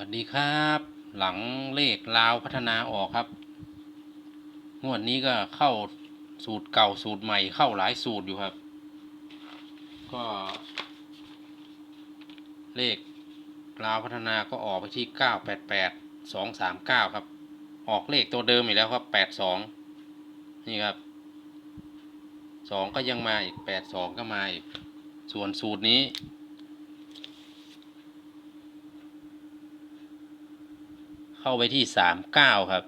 วัสดีครับ หลังเลขลาวพัฒนาออกครับ งวดนี้ก็เข้าสูตรเก่าสูตรใหม่เข้าหลายสูตรอยู่ครับ ก็ เลขลาวพัฒนาก็ออกไปที่เก้าแปดแปดสองสามเก้าครับ ออกเลขตัวเดิมอีกแล้วครับแปดสองนี่ครับสองก็ยังมาอีกแปดสองก็มาอีกส่วนสูตรนี้ เข้าไปที่สามเก้าครับ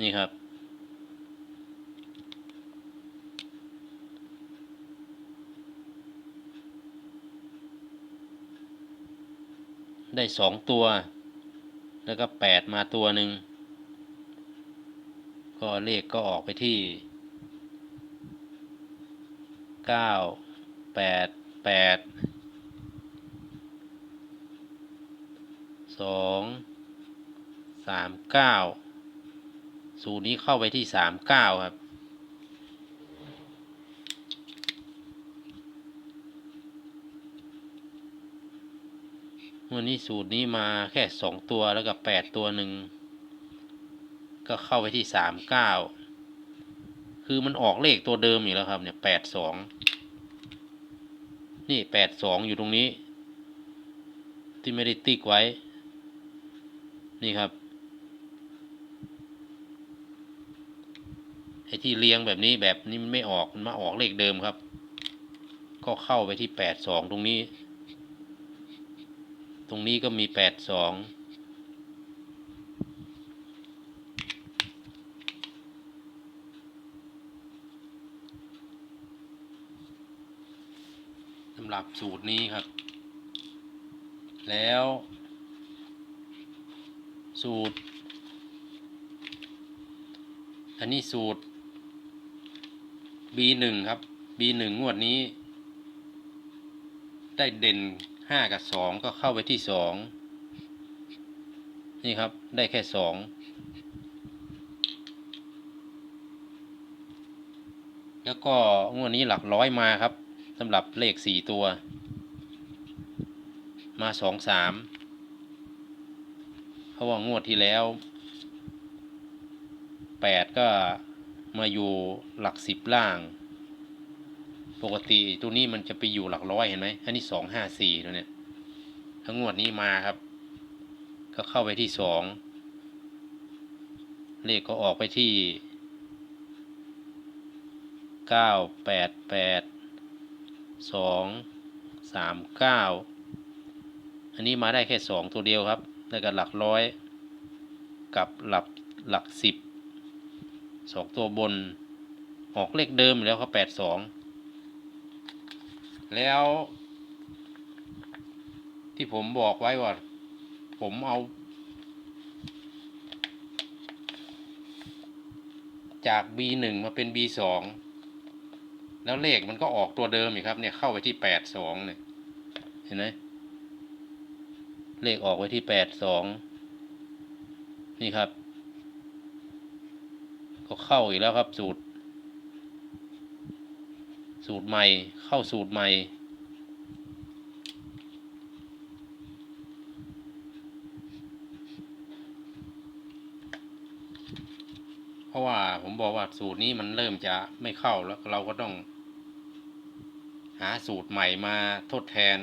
นี่ครับ ได้สองตัว แล้วก็แปดมาตัวหนึ่ง ก็เลขก็ออกไปที่เก้าแปดแปด สองสามเก้าสูตรนี้เข้าไปที่สามเก้าครับ วันนี้สูตรนี้มาแค่สองตัวแล้วก็แปดตัวหนึ่ง ก็เข้าไปที่สามเก้าคือมันออกเลขตัวเดิมอยู่แล้วครับเนี่ยแปดสองนี่แปดสองอยู่ตรงนี้ ที่ไม่ได้ติ๊กไว้ นี่ครับไอ้ที่เรียงแบบนี้แบบนี้มันไม่ออกมันมาออกเลขเดิมครับ ก็เข้าไปที่แปดสองตรงนี้ ตรงนี้ก็มีแปดสองสำหรับสูตรนี้ครับ แล้ว สูตร อันนี้สูตร B1 ครับ B1 งวดนี้ ได้เด่นห้ากับสองก็เข้าไปที่สองนี่ครับได้แค่สองแล้วก็งวดนี้หลักร้อยมาครับสำหรับเลขสี่ตัว มาสองสาม เพราะว่างวดที่แล้วแปดก็มาอยู่หลักสิบล่าง ปกติตัวนี้มันจะไปอยู่หลักร้อยเห็นไหมอันนี้สองห้าสี่ตัวเนี้ยทั้งงวดนี้มาครับ ก็เข้าไปที่สองเลขก็ออกไปที่เก้าแปดแปดสองสามเก้าอันนี้มาได้แค่สองตัวเดียวครับ แล้วก็หลักร้อย กับหลักหลักสิบสองตัวบน ออกเลขเดิมแล้วครับแปดสองแล้ว ที่ผมบอกไว้ว่า ผมเอา จาก B1 มาเป็น B2 แล้วเลขมันก็ออกตัวเดิมอีกครับ เนี่ยเข้าไปที่แปดสองเนี่ย เห็นไหม เลขออกไว้ที่แปดสองนี่ครับ ก็เข้าอีกแล้วครับสูตร สูตรใหม่เข้าสูตรใหม่เพราะว่าผมบอกว่าสูตรนี้มันเริ่มจะไม่เข้าแล้วเราก็ต้อง หาสูตรใหม่มาทดแทน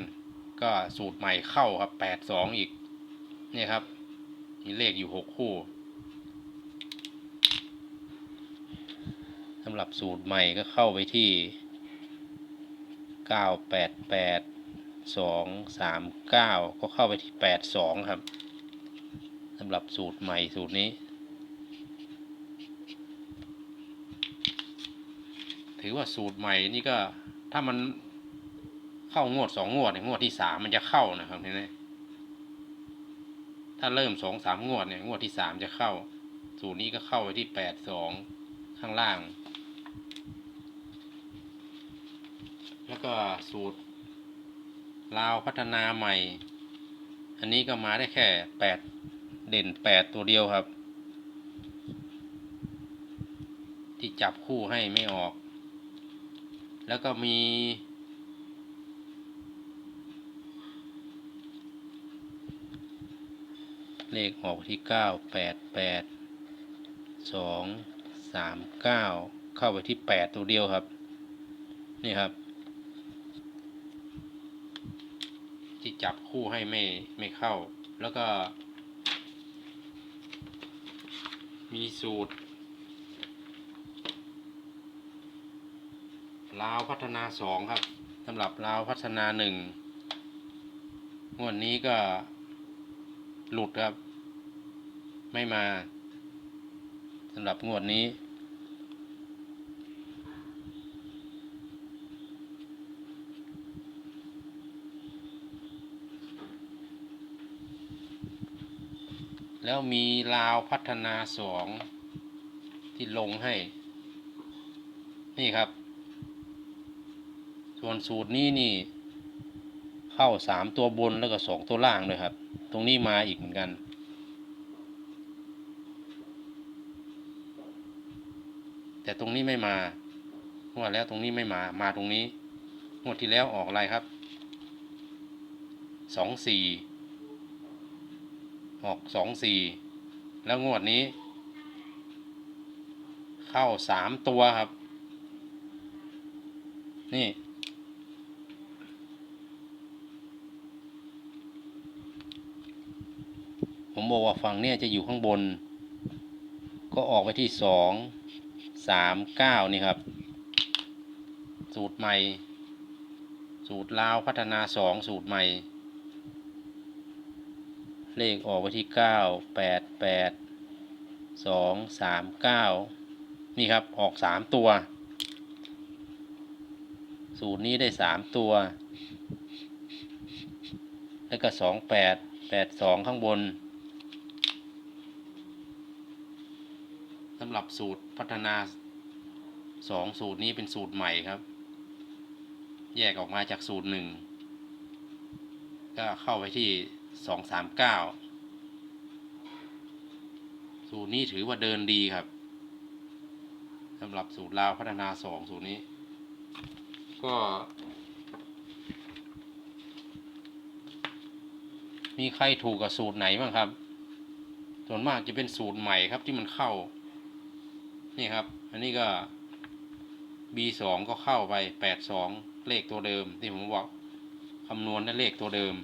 ก็สูตรใหม่เข้าครับแปดสองอีกเนี่ยครับ มีเลขอยู่หกคู่สำหรับสูตรใหม่ก็เข้าไปที่เก้าแปดแปดสองสามเก้าก็เข้าไปที่แปดสองครับสำหรับสูตรใหม่สูตรนี้ ถือว่าสูตรใหม่นี่ก็ถ้ามัน เข้างวดสองงวดเนี่ยงวดที่สามมันจะเข้านะครับเห็นไหมถ้าเริ่มสองสามงวดเนี่ยงวดที่สามจะเข้า สูตรนี้ก็เข้าไปที่แปดสองข้างล่าง แล้วก็สูตรลาวพัฒนาใหม่ อันนี้ก็มาได้แค่แปดเด่นแปดตัวเดียวครับ ที่จับคู่ให้ไม่ออก แล้วก็มี เลขออกที่เก้าแปดแปดสองสามเข้าไปที่แปดตัวเดียวครับ นี่ครับ ที่จับคู่ให้ไม่ไม่เข้า แล้วก็ มีสูตรลาวพัฒนาสองครับสำหรับลาวพัฒนาหนึ่งงวดนี้ก็ หลุดครับ ไม่มาสำหรับงวดนี้ แล้วมีลาวพัฒนาสองที่ลงให้ นี่ครับ ส่วนสูตรนี้นี่ เข้าสามตัวบนแล้วก็สองตัวล่างเลยครับ ตรงนี้มาอีกเหมือนกัน แต่ตรงนี้ไม่มางวดแล้วตรงนี้ไม่มา มาตรงนี้งวดที่แล้วออกอะไรครับสองสี่ออกสองสี่แล้วงวดนี้ เข้าสามตัวครับ นี่ ผมบอกว่าฝั่งเนี่ยจะอยู่ข้างบน ก็ออกไปที่สองสามเก้านี่ครับ สูตรใหม่ สูตรลาวพัฒนาสองสูตรใหม่ เลขออกไปที่เก้าแปดแปดสองสามเก้านี่ครับออกสามตัว สูตรนี้ได้สามตัว แล้วก็สองแปดแปดสองข้างบน สำหรับสูตรพัฒนาสองสูตรนี้เป็นสูตรใหม่ครับ แยกออกมาจากสูตรหนึ่งก็เข้าไปที่สองสามเก้าสูตรนี้ถือว่าเดินดีครับสำหรับสูตรลาวพัฒนาสองสูตรนี้ ก็ มีใครถูกกับสูตรไหนบ้างครับ ส่วนมากจะเป็นสูตรใหม่ครับที่มันเข้า นี่ครับ อันนี้ก็ B สองก็เข้าไปแปดสองเลขตัวเดิม ที่ผมบอกคำนวณได้เลขตัวเดิม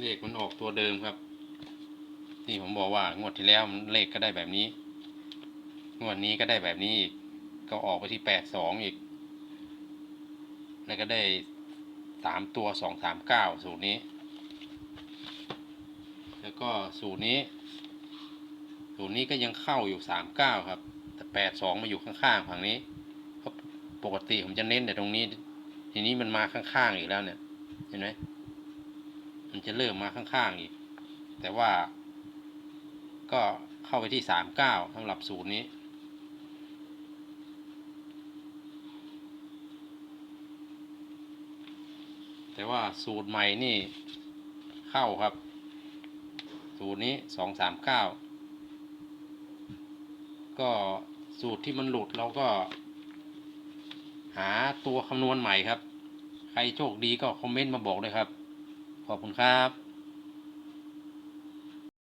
เลขมันออกตัวเดิมครับ ที่ผมบอกว่างวดที่แล้วเลขก็ได้แบบนี้ งวดนี้ก็ได้แบบนี้อีกก็ออกไปที่แปดสองอีก แล้วก็ได้สามตัวสองสามเก้าสูตรนี้ แล้วก็สูตรนี้ สูตรนี้ก็ยังเข้าอยู่สามเก้าครับ แต่แปดสองมาอยู่ข้างๆฝั่งนี้เพราะปกติผมจะเน้นแต่ตรงนี้ ทีนี้มันมาข้างๆอีกแล้วเนี่ย เห็นไหมมันจะเริ่มมาข้างๆอีก แต่ว่าก็เข้าไปที่สามเก้าสำหรับสูตรนี้ แต่ว่าสูตรใหม่นี่เข้าครับ สูตรนี้สองสามเก้าก็สูตรที่มันหลุดเราก็ หาตัวคำนวณใหม่ครับ ใครโชคดีก็คอมเมนต์มาบอกเลยครับ ขอบคุณครับ